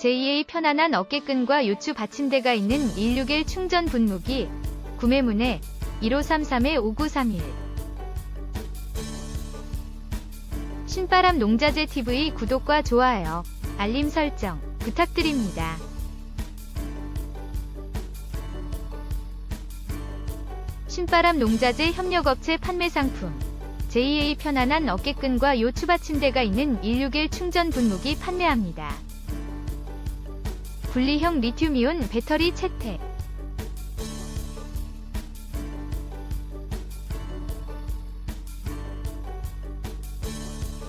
JA 편안한 어깨끈과 요추 받침대가 있는 161 충전 분무기 구매문의 1533-5931 신바람 농자재 TV 구독과 좋아요, 알림 설정 부탁드립니다. 신바람 농자재 협력업체 판매 상품 JA 편안한 어깨끈과 요추 받침대가 있는 161 충전 분무기 판매합니다. 분리형 리튬이온 배터리 채택.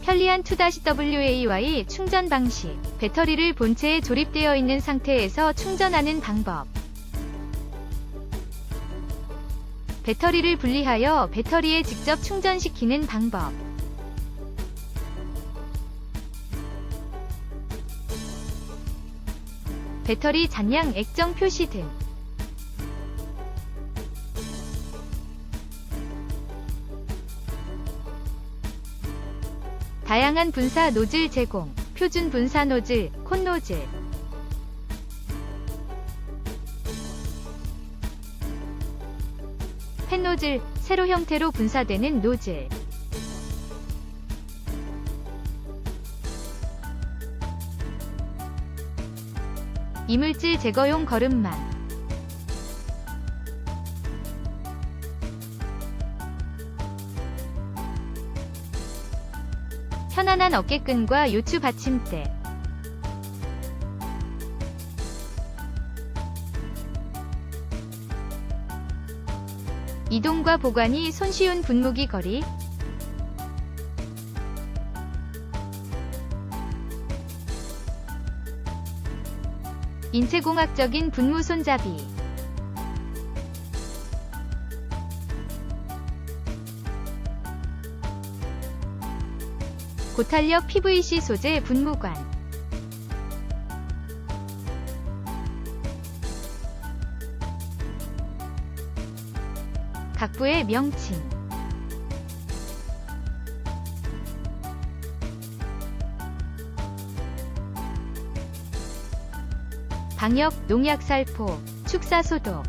편리한 2-WAY 충전 방식. 배터리를 본체에 조립되어 있는 상태에서 충전하는 방법. 배터리를 분리하여 배터리에 직접 충전시키는 방법 배터리 잔량 액정 표시 등. 다양한 분사 노즐 제공, 표준 분사 노즐, 콘 노즐. 펜 노즐, 세로 형태로 분사되는 노즐 이물질 제거용 거름망 편안한 어깨끈과 요추 받침대. 이동과 보관이 손쉬운 분무기 거리 인체공학적인 분무 손잡이. 고탄력 PVC 소재 분무관. 각부의 명칭 방역, 농약 살포, 축사 소독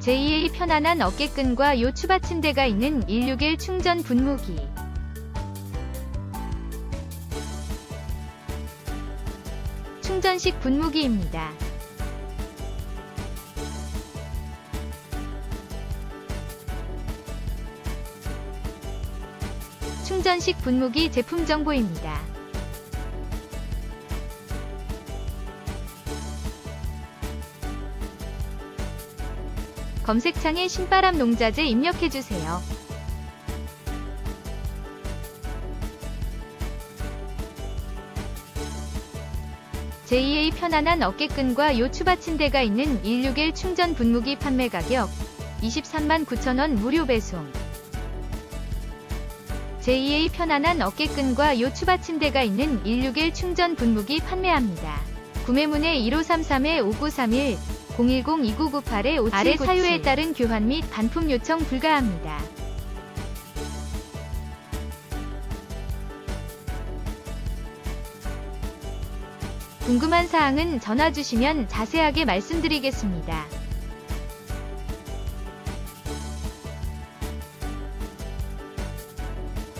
제2의 편안한 어깨끈과 요추 받침대가 있는 161 충전 분무기 충전식 분무기입니다. 충전식 분무기 제품 정보입니다. 검색창에 신바람 농자재 입력해주세요. JA 편안한 어깨끈과 요추 받침대가 있는 161 충전 분무기 판매 가격 23만 9천원 무료 배송 JA 편안한 어깨끈과 요추 받침대가 있는 161 충전 분무기 판매합니다. 구매문의 1533-5931 010-2998-5797 아래 사유에 따른 교환 및 반품 요청 불가합니다. 궁금한 사항은 전화 주시면 자세하게 말씀드리겠습니다.